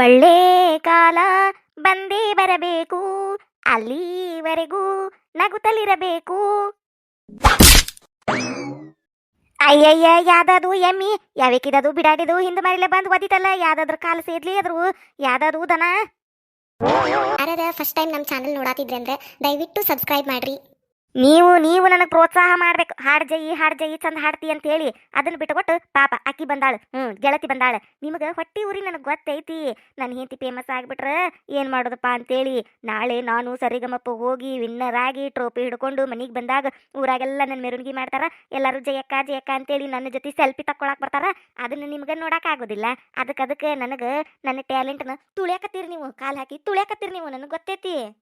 ಒಳ್ಳೆ ಕಾಲ ಬಂದೇ ಬರಬೇಕು, ಅಲ್ಲಿವರೆಗೂ ನಗುತ್ತಲಿರಬೇಕು. ಅಯ್ಯಯ್ಯ, ಯಾವ್ದಾದ್ರು ಎಮ್ಮಿ ಯಾವಕ್ಕಿದದು ಬಿಡಾಡಿದು, ಹಿಂದ ಮರಿಲೆ ಬಂದು ಒದಿತಲ್ಲ, ಯಾವ್ದಾದ್ರು ಕಾಲ ಸೇದ್ಲಿ ಅದ್ರು ಯಾವ್ದಾದ್ರು ದನ. ಯಾರದ ಫಸ್ಟ್ ಟೈಮ್ ನಮ್ಮ ಚಾನಲ್ ನೋಡಾತಿದ್ರೆ ಅಂದ್ರೆ ದಯವಿಟ್ಟು ಸಬ್ಸ್ಕ್ರೈಬ್ ಮಾಡ್ರಿ. ನೀವು ನೀವು ನನಗೆ ಪ್ರೋತ್ಸಾಹ ಮಾಡ್ಬೇಕು. ಹಾಡ್ ಜೈ, ಹಾಡ್ ಜಯಿ ಚಂದ ಹಾಡ್ತಿ ಅಂತ ಹೇಳಿ ಅದನ್ನ ಬಿಟ್ಟುಕೊಟ್ಟು ಪಾಪ ಅಕ್ಕಿ ಬಂದಾಳು. ಹ್ಞೂ ಗೆಳತಿ ಬಂದಾಳ. ನಿಮಗೆ ಹೊಟ್ಟಿ ಊರಿ ನನಗೆ ಗೊತ್ತೈತಿ. ನನ್ನ ಹೆಂಡತಿ ಫೇಮಸ್ ಆಗಿಬಿಟ್ರೆ ಏನು ಮಾಡೋದಪ್ಪ ಅಂತೇಳಿ ನಾಳೆ ನಾನು ಸರಿಗಮಪ್ಪ ಹೋಗಿ ವಿನ್ನರ್ ಆಗಿ ಟ್ರೋಫಿ ಹಿಡ್ಕೊಂಡು ಮನೆಗೆ ಬಂದಾಗ ಊರಾಗೆಲ್ಲ ನನ್ನ ಮೆರವಣಿಗೆ ಮಾಡ್ತಾರ. ಎಲ್ಲರೂ ಜಯಕ್ಕ ಜಯಕ್ಕ ಅಂತೇಳಿ ನನ್ನ ಜೊತೆ ಸೆಲ್ಫಿ ತಕ್ಕೊಳಕ್ ಬರ್ತಾರ. ಅದನ್ನ ನಿಮ್ಗೆ ಆಗೋದಿಲ್ಲ. ಅದಕ್ಕೆ ಅದಕ್ಕೆ ನನಗೆ ನನ್ನ ಟ್ಯಾಲೆಂಟ್ನ ತುಳಿಯಕತ್ತೀರಿ ನೀವು. ಕಾಲು ಹಾಕಿ ತುಳಿಯಾಕತ್ತೀರಿ ನೀವು. ನನಗೆ ಗೊತ್ತೈತಿ.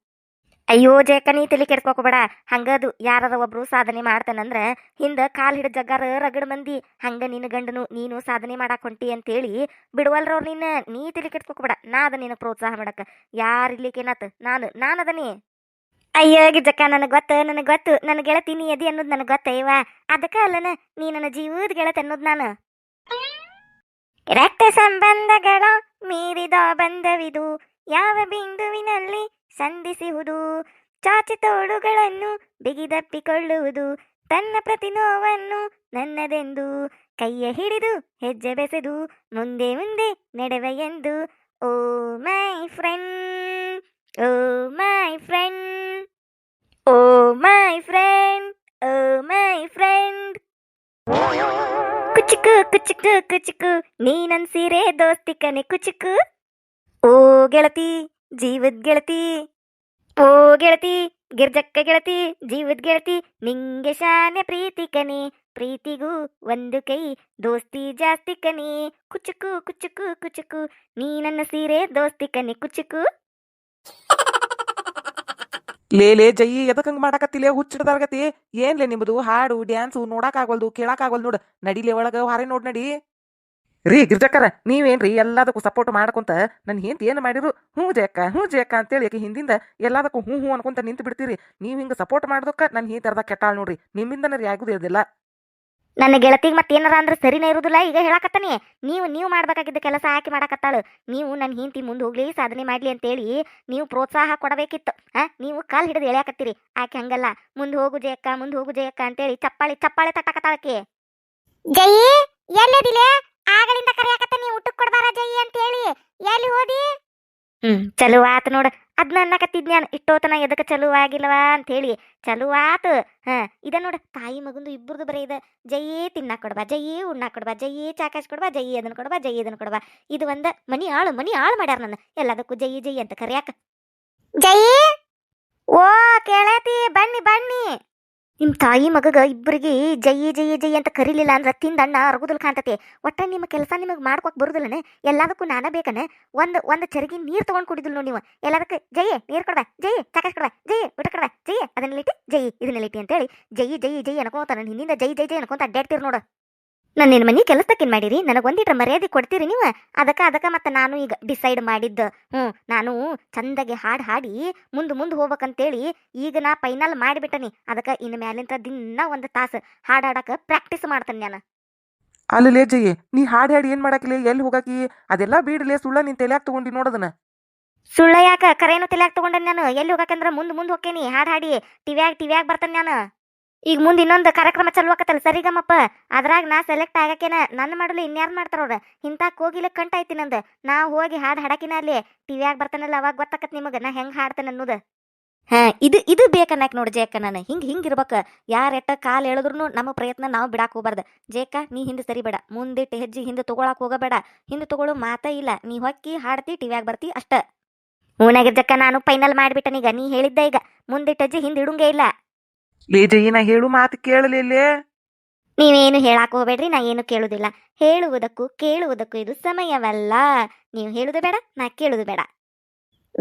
ಅಯ್ಯೋ ಜಯಕ್ಕ, ನೀ ತಲೆ ಕೆಡ್ಕೋಕೋಬೇಡ ಹಂಗದು ಯಾರದ ಒಬ್ರು ಸಾಧನೆ ಮಾಡ್ತಾನಂದ್ರ ಹಿಂದ ಕಾಲ್ ಹಿಡಿದ ಜಗ್ಗಾರ ರಗಡ್ ಮಂದಿ. ಹಂಗ ನಿನ್ನ ಗಂಡನು ನೀನು ಸಾಧನೆ ಮಾಡಾಕ್ ಹೊಂಟಿ ಅಂತೇಳಿ ಬಿಡುವಲ್ರವ್ರು ನಿನ್ನ. ನೀ ತಲೆ ಕೆಡ್ಕೋಕೋಬೇಡ ನಾ ಅದ ನಿನ್ನ ಪ್ರೋತ್ಸಾಹ ಮಾಡಕ. ಯಾರಿರ್ಲಿಕ್ಕೇನಾತ ನಾನು ನಾನು ಅದನಿ. ಅಯ್ಯೋ ಗಿಜ್ಜಕ್ಕ, ನನಗೆ ಗೊತ್ತು ನನಗೆ ಗೊತ್ತು. ನನ್ನ ಗೆಳತಿ ನೀ ಅದಿ ಅನ್ನೋದು ನನಗೆ ಗೊತ್ತೈವ ಅದಕ್ಕ ಅಲ್ಲನ, ನೀ ನನ್ನ ಜೀವದ ಗೆಳತಿ ಅನ್ನೋದು ನಾನು. ರಕ್ತ ಸಂಬಂಧಗಳ ಮೀರಿದ ಬಂಧವಿದು. ಯಾವ ಬಿಂದುವಿನಲ್ಲಿ ಸಂಧಿಸುವುದು? ಚಾಚಿ ತೋಳುಗಳನ್ನು ಬಿಗಿದಪ್ಪಿಕೊಳ್ಳುವುದು ತನ್ನ ಪ್ರತಿ ನೋವನ್ನು ನನ್ನದೆಂದು? ಕೈಯ ಹಿಡಿದು ಹೆಜ್ಜೆ ಬೆಸೆದು ಮುಂದೆ ಮುಂದೆ ನಡೆವ ಎಂದು? ಓ my friend, oh my friend, oh my friend, oh my friend. ಕುಚುಕು ಕುಚುಕು ಕುಚುಕು ನೀ ನನ್ ಸೀರೆ ದೋಸ್ತಿಕನೆ ಕುಚುಕು. ಓ ಗೆಳತಿ ಜೀವದ್ ಗೆಳತಿ. ಓ ಗೆಳತಿ, ಗಿರ್ಜಕ್ಕ ಗೆಳತಿ ಜೀವದ್ ಗೆಳತಿ. ನಿಂಗೆ ಶಾನೆ ಪ್ರೀತಿ ಕನಿ ಪ್ರೀತಿಗೂ ಒಂದು ಕೈ, ದೋಸ್ತಿ ಜಾಸ್ತಿ ಕನಿ ಕುಚುಕು ಕುಚುಕು ಕುಚುಕು, ನೀ ನನ್ನ ಸೀರೆ ದೋಸ್ತಿ ಕನಿ ಕುಚುಕು. ಲೇಲೆ ಜೈ ಎದಕ್ ಹಂಗ್ ಮಾಡಾಕತ್ತಿಲೆ ಹುಚ್ಚಿಡ್ದಾರ್ಗತಿ? ಏನ್ಲೇ ನಿಮ್ದು? ಹಾಡು, ಡ್ಯಾನ್ಸು ನೋಡಕ್ ಆಗೋಲ್ದು ಕೇಳಕ್ ನೋಡು ನೋಡ್, ನಡಿಲೆ ಒಳಗ, ಹಾರೆ ನೋಡ್ ನಡಿ. ರೀ ಗಿರ್ಜಕ್ಕರ ನೀವೇನ್ರಿ ಎಲ್ಲದಕ್ಕೂ ಸಪೋರ್ಟ್ ಮಾಡ್ಕೊಂತ ನನ್ನ ಹೆಂಡತಿ ಏನ್ ಮಾಡಿರು ಹ್ಞೂ ಜಯಕ್ಕ ಹ್ಞೂ ಜಯಕ್ಕ ಅಂತೇಳಿ ಯಾಕೆ ಹಿಂದಿಂದ ಎಲ್ಲದಕ್ಕೂ ಹ್ಞೂ ಹ್ಞೂ ಅನ್ಕೊಂತ ನಿಂತು ಬಿಡ್ತೀರಿ. ನೀವು ಹಿಂಗ ಸಪೋರ್ಟ್ ಮಾಡೋದಕ್ಕ ನನ್ ಹೆಂಡತಿ ಅರ್ಧ ಕೆಟ್ಟಾಳ್ ನೋಡ್ರಿ ನಿಮ್ಮಿಂದನ ಆಗುದು ಇರೋದಿಲ್ಲ. ನನ್ನ ಗೆಳತಿಗೆ ಮತ್ತೇನಾರ ಅಂದ್ರೆ ಸರಿನೇ ಇರುದಿಲ್ಲ ಈಗ ಹೇಳಕತ್ತನಿ. ನೀವು ನೀವು ಮಾಡ್ಬೇಕಾಗಿದ್ದ ಕೆಲಸ ಹಾಕಿ ಮಾಡಾಕತ್ತಾಳು. ನೀವು ನನ್ನ ಹಿಂತಿ ಮುಂದೆ ಹೋಗ್ಲಿ ಸಾಧನೆ ಮಾಡ್ಲಿ ಅಂತೇಳಿ ನೀವು ಪ್ರೋತ್ಸಾಹ ಕೊಡಬೇಕಿತ್ತು. ಆ ನೀವು ಕಾಲ್ ಹಿಡಿದು ಎಳ್ಯಾಕತ್ತೀರಿ. ಆಕೆ ಹಂಗಲ್ಲ ಮುಂದೆ ಹೋಗು ಜಯಕ್ಕ ಮುಂದೆ ಹೋಗು ಜಯಕ್ಕ ಅಂತೇಳಿ ಚಪ್ಪಾಳಿ ಚಪ್ಪಾಳೆ ತಟ್ಟಕತ್ತಾಳಕ್ಕೆ ಜಯಿ ಎಲ್ಲದಿಲೆ? ಆಗಲಿಂದ ಕರೆಯಾಕತ್ತ ನೀ ಊಟಕ್ಕೆ ಕೊಡ್ಬಾರ ಜೈ ಅಂತ ಹೇಳಿ. ಎಲ್ಲಿ ಹೋದಿ? ಹ್ಮ್. ಚಲೋ ಆತ್ ನೋಡ. ಅದ್ನ ಅನ್ನಕತ್ತಿದ್ ನಾನು ಇಷ್ಟೋತನ ಎದಕ್ಕೆ ಚಲೋ ಆಗಿಲ್ವಾ ಅಂತ ಹೇಳಿ. ಚಲೋ ಹ ಹಾ ಇದ ನೋಡ ತಾಯಿ ಮಗಂದು ಇಬ್ಬರದು ಬರೀ ಇದ. ಜೈಯೇ ತಿನ್ನ ಕೊಡ್ಬಾ ಜಯೇ ಉಣ್ಣ ಕೊಡ್ಬಾ ಜಯೇ ಚಾಕಾಶ್ ಕೊಡ್ಬಾ ಜೈ ಅದನ್ನ ಕೊಡ್ಬಾ ಜೈ ಇದನ್ನ ಕೊಡ್ಬಾ. ಇದು ಒಂದ ಮನಿ ಆಳು ಮನಿ ಆಳು ಮಾಡ್ಯಾರ ನನ್ನ ಎಲ್ಲದಕ್ಕೂ ಜೈ ಜೈ ಅಂತ ಕರೆಯಾಕ. ಜೈ? ಓ ಕೇಳತಿ. ಬನ್ನಿ ಬನ್ನಿ. ನಿಮ್ ತಾಯಿ ಮಗಗ ಇಬ್ಬರಿಗೆ ಜೈ ಜೈ ಜೈ ಅಂತ ಕರೀಲಿಲ್ಲ ಅಂದ್ರ ತಿಂದಣ್ಣ ಅರ್ಗುದಲ್ ಕಾಣ್ತತಿ. ಒಟ್ಟ ನಿಮ್ಮ ಕೆಲಸ ನಿಮಗೆ ಮಾಡ್ಕೊಕ್ ಬರುದಿಲ್ಲನೆ? ಎಲ್ಲದಕ್ಕೂ ನಾನ ಬೇಕನೆ? ಒಂದು ಒಂದು ಚರಗಿ ನೀರು ತಗೊಂಡ್ ಕುಡಿದಿಲ್ಲ ನೀವು. ಎಲ್ಲದಕ್ಕೆ ಜೈ, ನೀರ್ ಕೊಡ್ಬಾ ಜೈ ಚಾಕಾಶ್ ಕೊಡ್ಬಾ ಜೈ, ಊಟ ಕೊಡ್ಬಾ ಜಯ್ಯಿ ಅದನ್ನ ಲಿಟಿ ಜೈ, ಇದನ್ನ ಲಿಟಿ ಅಂತೇಳಿ ಜೈ ಜೈ ಜೈ ಅನ್ಕೋತ ನನ್ನ ಹಿಂದಿಂದ ಜೈ ಜೈ ಜೈ ಅನ್ಕೊಂತ ಅಡ್ಡಾಡ್ತೀರಿ ನೋಡು. ನಾನು ನಿನ್ನ ಮನೆ ಕೆಲಸಕ್ಕೇನು ಮಾಡಿರಿ? ನನಗೆ ಒಂದಿಟ್ರ ಮರ್ಯಾದೆ ಕೊಡ್ತೀರಿ ನೀವು? ಅದಕ್ಕೆ ಅದಕ್ಕೆ ಮತ್ತೆ ನಾನು ಈಗ ಡಿಸೈಡ್ ಮಾಡಿದ್ದು. ಹ್ಞೂ ನಾನು ಚಂದಗೆ ಹಾಡು ಹಾಡಿ ಮುಂದೆ ಮುಂದೆ ಹೋಗ್ಬೇಕಂತೇಳಿ ಈಗ ನಾ ಫೈನಲ್ ಮಾಡಿಬಿಟ್ಟನಿ. ಅದಕ್ಕೆ ಇನ್ನು ಮ್ಯಾಲಿಂದ ದಿನ ಒಂದು ತಾಸು ಹಾಡು ಹಾಡಕ್ಕೆ ಪ್ರಾಕ್ಟೀಸ್ ಮಾಡ್ತೇನೆ ನಾನು. ಅಲ್ಲಲೇ ಲೇ ನೀ ಹಾಡು ಹಾಡಿ ಏನು ಮಾಡಕ್ಕಿಲ್ಲ ಎಲ್ಲಿ ಹೋಗಾಕಿ? ಅದೆಲ್ಲ ಬೀಡಲೇ ಸುಳ್ಳ ನಿನ್ ತಲೆಯಾಗ ತಗೊಂಡಿ ನೋಡೋದನ್ನ ಸುಳ್ಳ ಯಾಕ? ಕರೇನು ತಲೆಯಾಗ ತಗೊಂಡೆ ನಾನು? ಎಲ್ಲಿ ಹೋಗಾಕಂದ್ರೆ ಮುಂದೆ ಮುಂದೆ ಹೋಗ್ತೇನೆ ಹಾಡು ಹಾಡಿ ಟಿವ್ಯಾಗ ಟಿವ್ಯಾಗ ಬರ್ತೇನೆ ನಾನು. ಈಗ ಮುಂದೆ ಇನ್ನೊಂದು ಕಾರ್ಯಕ್ರಮ ಚಲೋ ಆಕತ್ತಲ್ಲ? ಸರಿಗಮ್ಮಪ್ಪ ಅದ್ರಾಗ ನಾ ಸೆಲೆಕ್ಟ್ ಆಗಕ್ಕೇನ ನನ್ನ ಮಾಡಲು ಇನ್ಯಾರು ಮಾಡ್ತಾರವ್ರ ಇಂತಾಕ್ ಹೋಗಿಲ್ಲ ಕಂಟ ಐತಿ ನಂದು. ನಾ ಹೋಗಿ ಹಾಡು ಹಾಡಕಿನ ಅಲ್ಲಿ ಟಿವಿಯಾಗ ಬರ್ತಾನಲ್ಲ ಅವಾಗ ಗೊತ್ತಾಕತ್ ನಿಮಗೆ. ನಾ ಹೆಂಗ್ ಹಾಡ್ತೇನೆ ಅನ್ನೋದು. ಹಾ ಇದು ಇದು ಬೇಕನ್ನಕ್ ನೋಡಿ ಜೇಕ ನಾನು. ಹಿಂಗೆ ಹಿಂಗೆ ಇರ್ಬೇಕ. ಯಾರ ಎಟ್ಟ ಕಾಲ್ ಹೇಳಿದ್ರು ನಮ್ಮ ಪ್ರಯತ್ನ ನಾವು ಬಿಡಾಕ್ ಹೋಗ್ಬಾರ್ದು. ಜೇಕ ನೀ ಹಿಂದೆ ಸರಿಬೇಡ ಮುಂದಿಟ್ಟು ಹೆಜ್ಜೆ ಹಿಂದೆ ತಗೊಳಕ್ ಹೋಗಬೇಡ. ಹಿಂದೆ ತಗೊಳ್ಳೋ ಮಾತೇ ಇಲ್ಲ. ನೀ ಹೊಕ್ಕಿ ಹಾಡ್ತಿ ಟಿವಿಯಾಗ ಬರ್ತಿ ಅಷ್ಟ. ಹೂನಾಗಿರ್ಜಕ್ಕ ನಾನು ಫೈನಲ್ ಮಾಡ್ಬಿಟ್ಟನೀಗ. ನೀ ಹೇಳಿದ್ದ ಈಗ. ಮುಂದಿಟ್ಟ ಹೆಜ್ಜೆ ಹಿಂದೆ ಇಡುಂಗೇ ಇಲ್ಲ. ಲೇ ಹೇಳು ಮಾತು ಕೇಳಲಿಲ್ಲೇ ನೀವೇನು ಹೇಳಾಕ ಹೋಗ್ಬೇಡ್ರಿ ನಾ ಏನು ಕೇಳುದಿಲ್ಲ. ಹೇಳುವುದಕ್ಕೂ ಕೇಳುವುದಕ್ಕೂ ಇದು ಸಮಯವಲ್ಲ. ನೀವು ಹೇಳುದು ಬೇಡ ನಾ ಕೇಳುದು ಬೇಡ.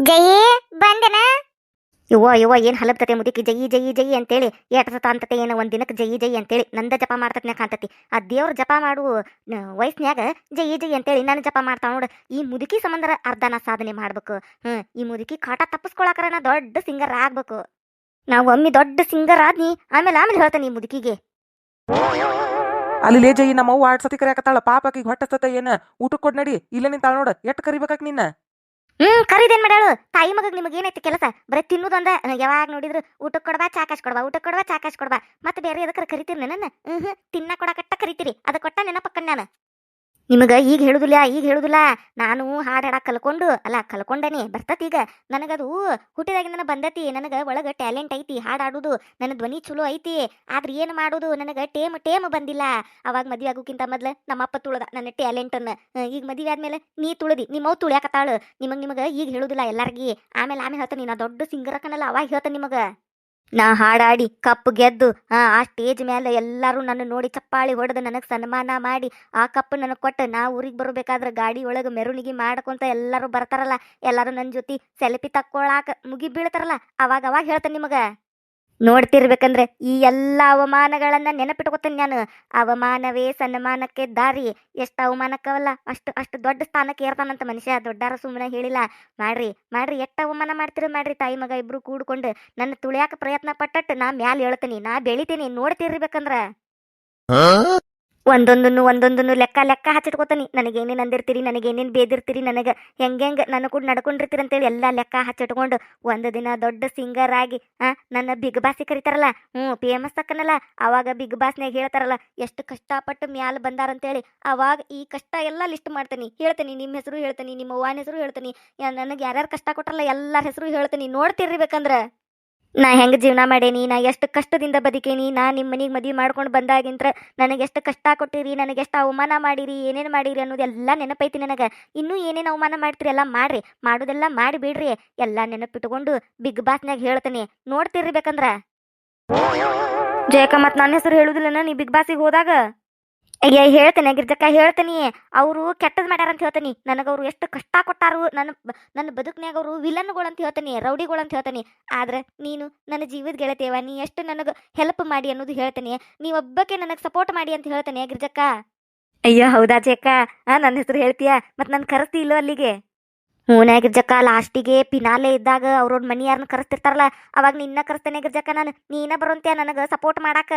ಜಯಿ ಬಂದನ? ಯುವ ಯುವ ಏನ್ ಹಲಬ್ತತೆ ಮುದುಕಿ? ಜಯಿ ಜಯಿ ಜಯಿ ಅಂತೇಳಿ. ಏಟತ ಅಂತತೆ ಏನೋ ಒಂದ್ ದಿನಕ್ಕೆ ಜಯಿ ಜಯಿ ಅಂತೇಳಿ. ನಂದ ಜಪ ಮಾಡ್ತತ್ನ ಕಾಂತತಿ ಆ ದೇವ್ರ ಜಪ ಮಾಡು ನ- ವಯಸ್ನ್ಯಾಗ ಜಯಿ ಜಯಿ ಅಂತೇಳಿ ನಾನು ಜಪ ಮಾಡ್ತಾವ ನೋಡು. ಈ ಮುದುಕಿ ಸಂಬಂಧ ಅರ್ಧನ ಸಾಧನೆ ಮಾಡ್ಬೇಕು. ಹ್ಮ್ ಈ ಮುದುಕಿ ಕಾಟ ತಪ್ಪಿಸ್ಕೊಳಕರ ನಾ ದೊಡ್ಡ ಸಿಂಗರ್ ಆಗ್ಬೇಕು. ನಾವು ಒಮ್ಮೆ ದೊಡ್ಡ ಸಿಂಗರ್ ಆದ್ನಿ ಆಮೇಲೆ ಆಮೇಲೆ ಹೇಳ್ತಾನೆ ಈ ಮುದುಕಿಗೆ. ಅಲ್ಲಿ ಜಯಿ ನಮ್ಮ ಅವ್ವ ಆಡ್ ಸತಿ ಕರಿಯಾಕತ್ತಾಳ ಪಾಪ ಆಕಿಗೆ ಹೊಟ್ಟಸ್ತತ ಏನ? ಊಟಕ್ಕೆ ಕೊಡ್ ನಡಿ ಇಲ್ಲ ನಿಂತಾಳ ನೋಡ ಎಟ್ ಕರಿಬೇಕಾಕ್ ನಿನ್ನ? ಹ್ಮ್ ಕರಿದೇನ್ ಮಾಡ್ಯಾಳು? ತಾಯಿ ಮಗಗ್ ನಿಮಗೆ ಏನೈತಿ ಕೆಲಸ? ಬರೀ ತಿನ್ನುದಂದ ಯಾವಾಗ ನೋಡಿದ್ರು ಊಟಕ್ಕೆ ಕೊಡ್ಬಾ ಚಾಕಾಶ್ ಕೊಡ್ಬಾ ಊಟಕ್ಕೆ ಕೊಡ್ಬಾ ಚಾಕಾಶ್ ಕೊಡ್ಬಾ ಮತ್ತೆ ಬೇರೆ ಎದಕ್ಕೆ ಕರಿತೀರಿ ನನ್ನ ಹ್ಮ್ ಹ್ಮ್ ತಿನ್ನ ಕೊಡಕಟ್ಟ ಕರಿತೀರಿ ಅದ ಕೊಟ್ಟ ನೆನಪಕ್ಕ ನಾನು ನಿಮಗ ಈಗ ಹೇಳುದಿಲ್ಲ ಈಗ ಹೇಳುದಿಲ್ಲ. ನಾನು ಹಾಡು ಹಾಡಕ್ಕೆ ಕಲ್ಕೊಂಡು, ಅಲ್ಲ ಕಲ್ಕೊಂಡನಿ ಬರ್ತತಿ ಈಗ. ನನಗದು ಹುಟ್ಟಿದಾಗಿಂದನ ಬಂದತಿ. ನನಗ ಒಳಗ ಟ್ಯಾಲೆಂಟ್ ಐತಿ ಹಾಡಾಡೋದು ನನ್ನ ಧ್ವನಿ ಚಲೋ ಐತಿ. ಆದ್ರೆ ಏನು ಮಾಡೋದು? ನನಗ ಟೇಮ್ ಟೇಮ್ ಬಂದಿಲ್ಲ. ಅವಾಗ ಮದುವೆ ಆಗೋಕ್ಕಿಂತ ಮೊದ್ಲ ನಮ್ಮಪ್ಪ ತುಳದ, ನನ್ನ ಟ್ಯಾಲೆಂಟನ್ನು. ಈಗ ಮದ್ವಿ ಆದ್ಮೇಲೆ ನೀ ತುಳದಿ ನಿಮ್ಮವ್ ತುಳ್ಯಾಕತ್ತಾಳು. ನಿಮಗೆ ನಿಮಗೆ ಈಗ ಹೇಳುದಿಲ್ಲ ಎಲ್ಲಾರ್ಗಿ. ಆಮೇಲೆ ಆಮೇಲೆ ಹೇಳ್ತಾನೆ, ನಾ ದೊಡ್ಡ ಸಿಂಗರ್ ಅಕ್ಕನಲ್ಲ ಅವಾಗ ಹೇಳ್ತಾನೆ ನಿಮಗ. ನಾ ಹಾಡಾಡಿ ಕಪ್ ಗೆದ್ದು, ಆ ಸ್ಟೇಜ್ ಮೇಲೆ ಎಲ್ಲರೂ ನನ್ನ ನೋಡಿ ಚಪ್ಪಾಳಿ ಹೊಡೆದು ನನಗೆ ಸನ್ಮಾನ ಮಾಡಿ, ಆ ಕಪ್ ನನಗೆ ಕೊಟ್ಟು ನಾ ಊರಿಗೆ ಬರಬೇಕಾದ್ರೆ ಗಾಡಿ ಒಳಗೆ ಮೆರವಣಿಗೆ ಮಾಡ್ಕೊಂತ ಎಲ್ಲರೂ ಬರ್ತಾರಲ್ಲ, ಎಲ್ಲರೂ ನನ್ನ ಜೊತೆ ಸೆಲ್ಫಿ ತಕ್ಕೊಳಾಕ ಮುಗಿ ಬೀಳ್ತಾರಲ್ಲ ಅವಾಗ ಅವಾಗ ಹೇಳ್ತೇನೆ ನಿಮಗ. ನೋಡ್ತಿರ್ಬೇಕಂದ್ರೆ ಈ ಎಲ್ಲ ಅವಮಾನಗಳನ್ನ ನೆನಪಿಟ್ಕೋತೀನಿ ನಾನು. ಅವಮಾನವೇ ಸನ್ಮಾನಕ್ಕೆ ದಾರಿ. ಎಷ್ಟು ಅವಮಾನಕ್ಕವಲ್ಲ, ಅಷ್ಟು ಅಷ್ಟು ದೊಡ್ಡ ಸ್ಥಾನಕ್ಕೆ ಏರ್ತಾನಂತ ಮನುಷ್ಯ. ದೊಡ್ಡಾರ ಸುಮ್ಮನೆ ಹೇಳಿಲ್ಲ, ಮಾಡ್ರಿ ಮಾಡ್ರಿ, ಎಷ್ಟು ಅವಮಾನ ಮಾಡ್ತೀರಿ ಮಾಡ್ರಿ ತಾಯಿ ಮಗ ಇಬ್ರು ಕೂಡ್ಕೊಂಡು. ನನ್ನ ತುಳಿಯಾಕ ಪ್ರಯತ್ನ ಪಟ್ಟಟ್ಟು ನಾ ಮ್ಯಾಲ ಹೇಳ್ತೀನಿ ನಾ ಬೆಳಿತೀನಿ, ನೋಡ್ತಿರ್ಬೇಕಂದ್ರ. ಒಂದೊಂದನ್ನು ಒಂದೊಂದನ್ನು ಲೆಕ್ಕ ಲೆಕ್ಕ ಹಚ್ಚಿಟ್ಕೋತಾನೆ. ನನಗೇನೇನು ಅಂದಿರ್ತೀರಿ, ನನಗೇನೇನು ಬೇದಿರ್ತೀರಿ, ನನಗೆ ಹೆಂಗೆಂಗೆ ನನ್ನ ಕೂಡ ನಡ್ಕೊಂಡಿರ್ತೀರಿ ಅಂತೇಳಿ ಎಲ್ಲ ಲೆಕ್ಕ ಹಚ್ಚಿಟ್ಕೊಂಡು ಒಂದು ದಿನ ದೊಡ್ಡ ಸಿಂಗರ್ ಆಗಿ ಹಾಂ ನನ್ನ ಬಿಗ್ ಬಾಸಿಗೆ ಕರೀತಾರಲ್ಲ, ಹ್ಞೂ ಫೇಮಸ್ ತಕ್ಕನಲ್ಲ, ಅವಾಗ ಬಿಗ್ ಬಾಸ್ನಾಗ ಹೇಳ್ತಾರಲ್ಲ, ಎಷ್ಟು ಕಷ್ಟಪಟ್ಟು ಮ್ಯಾಲ ಬಂದಾರಂತೇಳಿ ಅವಾಗ ಈ ಕಷ್ಟ ಎಲ್ಲ ಲಿಸ್ಟ್ ಮಾಡ್ತೀನಿ. ಹೇಳ್ತೀನಿ ನಿಮ್ಮ ಹೆಸರು ಹೇಳ್ತೀನಿ, ನಿಮ್ಮ ಅವ್ವನ ಹೆಸರು ಹೇಳ್ತೀನಿ. ನನಗೆ ಯಾರ್ಯಾರು ಕಷ್ಟ ಕೊಟ್ಟರಲ್ಲ ಎಲ್ಲರ ಹೆಸರು ಹೇಳ್ತೀನಿ. ನೋಡ್ತಿರ್ಬೇಕಂದ್ರ ನಾ ಹೆಂಗೆ ಜೀವನ ಮಾಡೇನಿ? ನಾ ಎಷ್ಟು ಕಷ್ಟದಿಂದ ಬದುಕೇನಿ? ನಾ ನಿಮ್ಮ ಮನೆಗೆ ಮದುವೆ ಮಾಡ್ಕೊಂಡು ಬಂದಾಗಿಂತ್ರ ನನಗೆ ಎಷ್ಟು ಕಷ್ಟ ಕೊಟ್ಟಿರಿ? ನನಗೆ ಎಷ್ಟು ಅವಮಾನ ಮಾಡಿರಿ? ಏನೇನು ಮಾಡಿರಿ ಅನ್ನೋದೆಲ್ಲ ನೆನಪೈತಿ ನನಗೆ. ಇನ್ನೂ ಏನೇನು ಅವಮಾನ ಮಾಡ್ತೀರಿ ಎಲ್ಲ ಮಾಡ್ರಿ. ಮಾಡೋದೆಲ್ಲ ಮಾಡಿ ಬಿಡ್ರಿ ಎಲ್ಲ ನೆನಪಿಟ್ಕೊಂಡು ಬಿಗ್ ಬಾಸ್ನಾಗ ಹೇಳ್ತೀನಿ. ನೋಡ್ತಿರ್ಬೇಕಂದ್ರ ಜಯಕ ಮತ್ತು ನನ್ನ ಹೆಸರು ಹೇಳುದಿಲ್ಲ ನೀ ಬಿಗ್ ಬಾಸಿಗೆ ಹೋದಾಗ? ಅಯ್ಯ ಹೇಳ್ತೇನೆ ಗಿರ್ಜಕ್ಕ ಹೇಳ್ತೀನಿ. ಅವರು ಕೆಟ್ಟದ್ ಮಾಡ್ಯಾರ ಅಂತ ಹೇಳ್ತೀನಿ. ನನಗೆ ಅವರು ಎಷ್ಟು ಕಷ್ಟ ಕೊಟ್ಟಾರು ನನ್ನ ನನ್ನ ಬದುಕ್ನ್ಯಾಗ ಅವರು ವಿಲನ್ಗಳು ಅಂತ ಹೇಳ್ತೀನಿ ರೌಡಿಗಳು ಅಂತ ಹೇಳ್ತೀನಿ. ಆದ್ರೆ ನೀನು ನನ್ನ ಜೀವದ ಗೆಳತೇವ ನೀ ಎಷ್ಟು ನನಗೆ ಹೆಲ್ಪ್ ಮಾಡಿ ಅನ್ನೋದು ಹೇಳ್ತೀನಿ. ನೀ ಒಬ್ಬಕ್ಕೆ ನನಗೆ ಸಪೋರ್ಟ್ ಮಾಡಿ ಅಂತ ಹೇಳ್ತೇನೆ ಗಿರ್ಜಕ್ಕ. ಅಯ್ಯೋ ಹೌದಾ ಜಕ್ಕ ಆ ನನ್ನ ಹೆಸರು ಹೇಳ್ತೀಯ? ಮತ್ತು ನನ್ನ ಕರೆಸ್ತಿ ಇಲ್ಲೋ ಅಲ್ಲಿಗೆ? ಹೂನೇ ಗಿರ್ಜಕ್ಕ ಲಾಸ್ಟಿಗೆ ಪಿನಾಲೆ ಇದ್ದಾಗ ಅವ್ರವ್ರ ಮನಿ ಯಾರನ್ನ ಕರೆಸ್ತಿರ್ತಾರಲ್ಲ ಅವಾಗ ನಿನ್ನ ಕರೆಸ್ತೇನೆ ಗಿರ್ಜಕ್ಕ ನಾನು. ನೀನ ಬರೋಂತ್ಯ ನನಗೆ ಸಪೋರ್ಟ್ ಮಾಡಾಕ?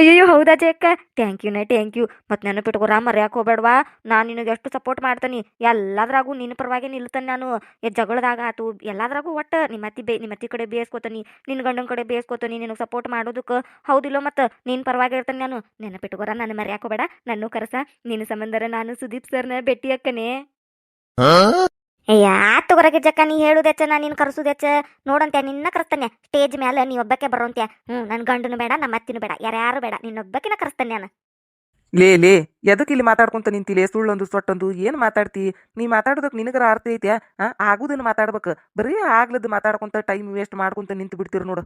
ಅಯ್ಯೋ ಹೌದಾ ಜಕ್ಕ ಥ್ಯಾಂಕ್ ಯು ನೈ ಥ್ಯಾಂಕ್ ಯು ಮತ್ತು ನೆನಪಿಟ್ಕೊರ ಮರ್ಯಾಕೆ ಹೋಗ್ಬೇಡವಾ. ನಾನು ನಿನಗೆ ಎಷ್ಟು ಸಪೋರ್ಟ್ ಮಾಡ್ತೀನಿ. ಎಲ್ಲದ್ರಾಗೂ ನಿನ್ನ ಪರವಾಗಿ ನಿಲ್ತಾನೆ ನಾನು. ಜಗಳದಾಗ ಆತು. ಎಲ್ಲದ್ರಾಗೂ ಒಟ್ಟು. ನಿಮ್ಮ ಅತ್ತಿ ಬೇ ನಿಮ್ಮ ಅತ್ತಿ ಕಡೆ ಬೇಯಿಸ್ಕೋತೀನಿ ನಿನ್ನ ಗಂಡನ ಕಡೆ ಬೇಯಿಸ್ಕೋತೀನಿ ನಿನಗೆ ಸಪೋರ್ಟ್ ಮಾಡೋದಕ್ಕೆ ಹೌದಿಲ್ಲೋ, ಮತ್ತು ನಿನ್ನ ಪರವಾಗಿ ಇರ್ತಾನೆ ನಾನು. ನೆನಪಿಟ್ಕೊರ ನಾನು ಮರ್ಯಾಕೆ ಹೋಗ್ಬೇಡ. ನನ್ನೂ ಕರೆಸ. ನಿನ್ನ ಸಂಬಂಧರ ನಾನು ಸುದೀಪ್ ಸರ್ನ ಭೇಟಿ ಅಕ್ಕನೆ ಆತು ಹೊರಗೆ ಜಕ್ಕ ನೀ ಹೇಳುದೆಚ್ಚ, ನಾ ನಿನ್ನ ಕರೆಸುದೆಚ್ಚ. ನೋಡಂತೆ ನಿನ್ನ ಕರೆಸ್ತಾನೆ ಸ್ಟೇಜ್ ಮೇಲೆ ನೀ ಒಬ್ಬಕ್ಕೆ ಬರೋಂತ್ಯ. ಹ್ಞೂ ನನ್ನ ಗಂಡನು ಬೇಡ ನಮ್ಮ ಅತ್ತಿನೂ ಬೇಡ, ಯಾರ್ಯಾರು ಬೇಡ ನಿನ್ನೊಬ್ಬಕಿನ ಕರೆಸ್ತಾನೆ ನಾನು. ಲೇ ಲೇ ಎದಕ್ಕೆ ಇಲ್ಲಿ ಮಾತಾಡ್ಕೊಂತ ನಿಂತಿಲೇ? ಸುಳ್ಳೊಂದು, ಸೊಟ್ಟೊಂದು, ಏನು ಮಾತಾಡ್ತಿ? ನೀ ಮಾತಾಡೋದಕ್ಕೆ ನಿನಗರ ಅರ್ಥ ಐತ್ಯಾ? ಆಗುದನ್ನ ಮಾತಾಡ್ಬೇಕು. ಬರೀ ಆಗ್ಲದ್ ಮಾತಾಡ್ಕೊಂತ ಟೈಮ್ ವೇಸ್ಟ್ ಮಾಡ್ಕೊಂತ ನಿಂತು ಬಿಡ್ತೀರಿ ನೋಡು.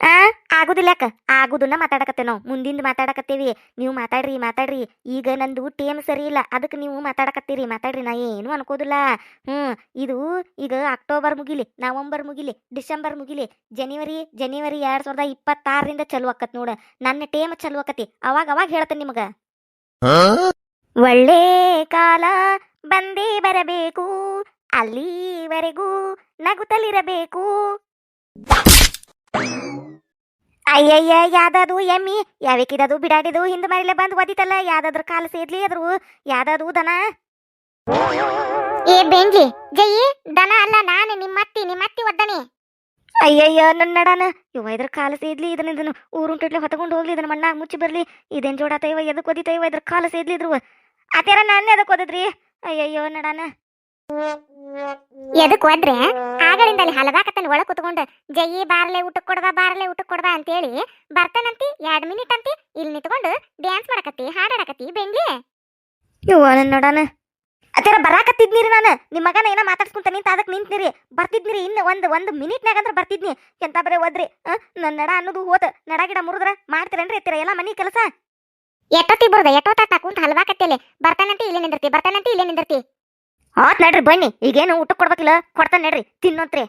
ಆ ಆಗುದಿಲ್ಲ ಯಾಕ? ಆಗುದನ್ನ ಮಾತಾಡಕತ್ತೇವೆ ನಾವು. ಮುಂದಿಂದ ಮಾತಾಡಕತ್ತೇವಿ. ನೀವು ಮಾತಾಡ್ರಿ ಮಾತಾಡ್ರಿ. ಈಗ ನಂದು ಟೇಮ್ ಸರಿ ಇಲ್ಲ. ಅದಕ್ಕೆ ನೀವು ಮಾತಾಡಕತ್ತೀರಿ. ಮಾತಾಡ್ರಿ. ನಾ ಏನು ಅನ್ಕೋದಿಲ್ಲ. ಹ್ಞೂ ಇದು ಈಗ ಅಕ್ಟೋಬರ್ ಮುಗಿಲಿ ನವಂಬರ್ ಮುಗಿಲಿ ಡಿಸೆಂಬರ್ ಮುಗಿಲಿ ಜನವರಿ ಜನವರಿ ಎರಡ್ ಸಾವಿರದ ಇಪ್ಪತ್ತಾರರಿಂದ ಚಲೋ ಆಕತ್ ನೋಡ. ನನ್ನ ಟೇಮ್ ಚಲೋ ಆಕತಿ. ಅವಾಗ ಅವಾಗ ಹೇಳ್ತೇನೆ ನಿಮಗ. ಒಳ್ಳೆ ಕಾಲ ಬಂದೇ ಬರಬೇಕು. ಅಲ್ಲಿವರೆಗೂ ನಗುತ್ತಲಿರಬೇಕು. ಅಯ್ಯಯ್ಯ ಯಾವ್ದದು ಎಮ್ಮಿ ಯಾವಕ್ಕಿದದು ಬಿಡಾಡಿದು ಹಿಂದ ಮರಿಲೆ ಬಂದು ಒದಿತಲ್ಲ ಯಾವ್ದಾದ್ರು ಕಾಲ ಸೇದ್ಲಿ ಅದ್ರು ಯಾವ್ದದು ದನ. ಏ ಬೆಂಜಿ ಜಯಿ ದನ ಅಲ್ಲ ನಾನು ನಿಮ್ಮತ್ತಿ ನಿಮ್ಮತ್ತಿ ಒದ್ದನೆ. ಅಯ್ಯಯ್ಯ ನನ್ನ ನಡಾನ. ಇವ ಇದ್ರ ಕಾಲ ಸೇದ್ಲಿ ಇದನ್ನ ಇದನ್ನು ಊರುಂಟಿಟ್ಲೆ ಹೊತ್ಕೊಂಡು ಹೋಗ್ಲಿ ಇದನ್ನ ಮಣ್ಣಾಗ ಮುಚ್ಚಿ ಬರ್ಲಿ ಇದೇನ್ ಜೋಡ ತೈವ ಎದಕ್ ಒದಿತ ಇವ ಇದ್ರ ಕಾಲ ಸೇದ್ಲಿ ಇದ್ರು. ಅತೇರ ನಾನು ಎದಕ್ ಒದದ್ರಿ? ಅಯ್ಯಯ್ಯೋ ನಡಾನ. ಎದಕ್ ಒದ್ರೆ? ಆಗಳಿಂದ ಅಲ್ಲಿ ಹಲದಾಕತ್ತಲ್ಲಿ ಒಳಗ್ ಕುತ್ಕೊಂಡು ಜಯಿ ಬಾರ್ಲೆ ಊಟಕ್ ಕೊಡ್ವಾ ಬಾರ್ಲೆ ಊಟಕ್ ಕೊಡ್ವಾ ಅಂತೇಳಿ ಬರ್ತಾನಂತಿ ಎರಡ್ ಮಿನಿಟ್ ಅಂತಿ ಇಲ್ಲಿ ನಿಂತ್ಕೊಂಡು ಡ್ಯಾನ್ಸ್ ಮಾಡಕತ್ತಿ ಹಾಡಾಡಕತ್ತಿ ಬೆಂಗ್ಲಿ. ಇವ ನನ್ನ ನೋಡಾನ ಅತ್ತೇರ ಬರಾಕತ್ತಿದ್ನಿರಿ ನಾನು. ನಿಮ್ಮ ಮಗನ ಏನೋ ಮಾತಾಡ್ಸ್ಕೊಂತ ನಿಂತ ಅದಕ್ಕೆ ನಿಂತಿರಿ ಬರ್ತಿದ್ನಿರಿ ಇನ್ನು ಒಂದು ಒಂದು ಮಿನಿಟ್ನಾಗ ಅಂದ್ರೆ ಬರ್ತಿದ್ನಿ. ಎಂತ ಬರೇ ಒದ್ರಿ ನನ್ನ ನಡ ಅನ್ನೋದು ಹೋತ. ನಡ ಗಿಡ ಮುರಿದ್ರ ಮಾಡ್ತೀರೇನ್ರಿ ಎತ್ತೀರ ಎಲ್ಲ ಮನಿ ಕೆಲಸ? ಎಟ್ಟೊತ್ತಿ ಬರುದ? ಎಟ್ಟೊತ್ತ ಕುಂತ ಹಲ್ವಾಕತ್ತೇಲಿ ಬರ್ತಾನಂತಿ ಇಲ್ಲೇ ನಿಂದಿರ್ತಿ ಬರ್ತಾನಂತಿ ಇಲ್ಲೇ ನಿಂದಿರ್ತಿ. ಆತ್ ನಡ್ರಿ, ಬನ್ನಿ. ಈಗೇನು ಊಟ ಕೊಡ್ಬೇಕಿಲ್ಲ? ಕೊಡ್ತಾನೆ ನಡ್ರಿ. ತಿನ್ನೋತ್ರಿ.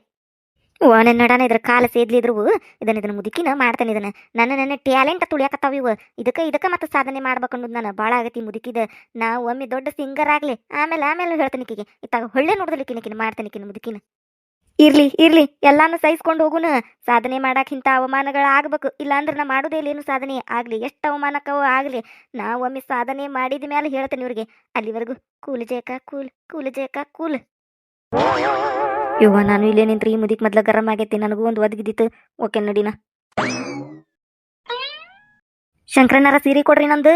ಓ ನನ್ನ ನಡಾನ ಇದ್ರ ಕಾಲ ಸೇದ್ಲಿದ್ರು ಇದನ್ನ ಇದನ್ನ ಮುದುಕಿನ ಮಾಡ್ತಾನೆ ಇದನ್ನ. ನನ್ನ ನನ್ನ ಟ್ಯಾಲೆಂಟ್ ತುಳಿಯಾಕತ್ತಾವ ಇವ. ಇದಕ್ಕೆ ಇದಕ್ಕೆ ಮತ್ತೆ ಸಾಧನೆ ಮಾಡ್ಬೇಕು ಅನ್ನೋದು ನಾನು ಭಾಳ ಆಗತಿ ಮುದುಕಿದ. ನಾ ಒಮ್ಮೆ ದೊಡ್ಡ ಸಿಂಗರ್ ಆಗ್ಲಿ. ಆಮೇಲೆ ಆಮೇಲೆ ಹೇಳ್ತಾನೆ ಕಿಗೆ ಇತ್ತಾಗ ಹೊಳ್ಳೆ ನೋಡಿದ್ಲಿಕ್ಕಿನ ಮಾಡ್ತಾನೆ ಈಕಿನ ಮುದುಕಿನ. ಇರ್ಲಿ ಇರ್ಲಿ, ಎಲ್ಲಾನು ಸಹಿಸ್ಕೊಂಡು ಹೋಗುನ. ಸಾಧನೆ ಮಾಡಾಕ ಇಂಥ ಅವಮಾನಗಳು ಆಗ್ಬೇಕು. ಇಲ್ಲಾಂದ್ರೆ ನಾ ಮಾಡೋದೇ ಇಲ್ಲೇನು ಸಾಧನೆ? ಆಗ್ಲಿ, ಎಷ್ಟು ಅವಮಾನಕ್ಕವ ಆಗ್ಲಿ. ನಾ ಒಮ್ಮೆ ಸಾಧನೆ ಮಾಡಿದ ಮೇಲೆ ಹೇಳ್ತೇನೆ ಇವ್ರಿಗೆ. ಅಲ್ಲಿವರೆಗೂ, cool Jake, cool cool Jake, cool. ಇವ್ವ ನಾನು ಇಲ್ಲೇ ನಿಂತ್ರಿ, ಈ ಮುದಿಕ್ ಮೊದ್ಲ ಗರಂ ಆಗೈತಿ, ನನಗೂ ಒಂದು ಒದಗಿದಿತ್ತು ಓಕೆ ನಡಿನ ಶಂಕರನಾರ ಸೀರೆ ಕೊಡ್ರಿ ನಂದು.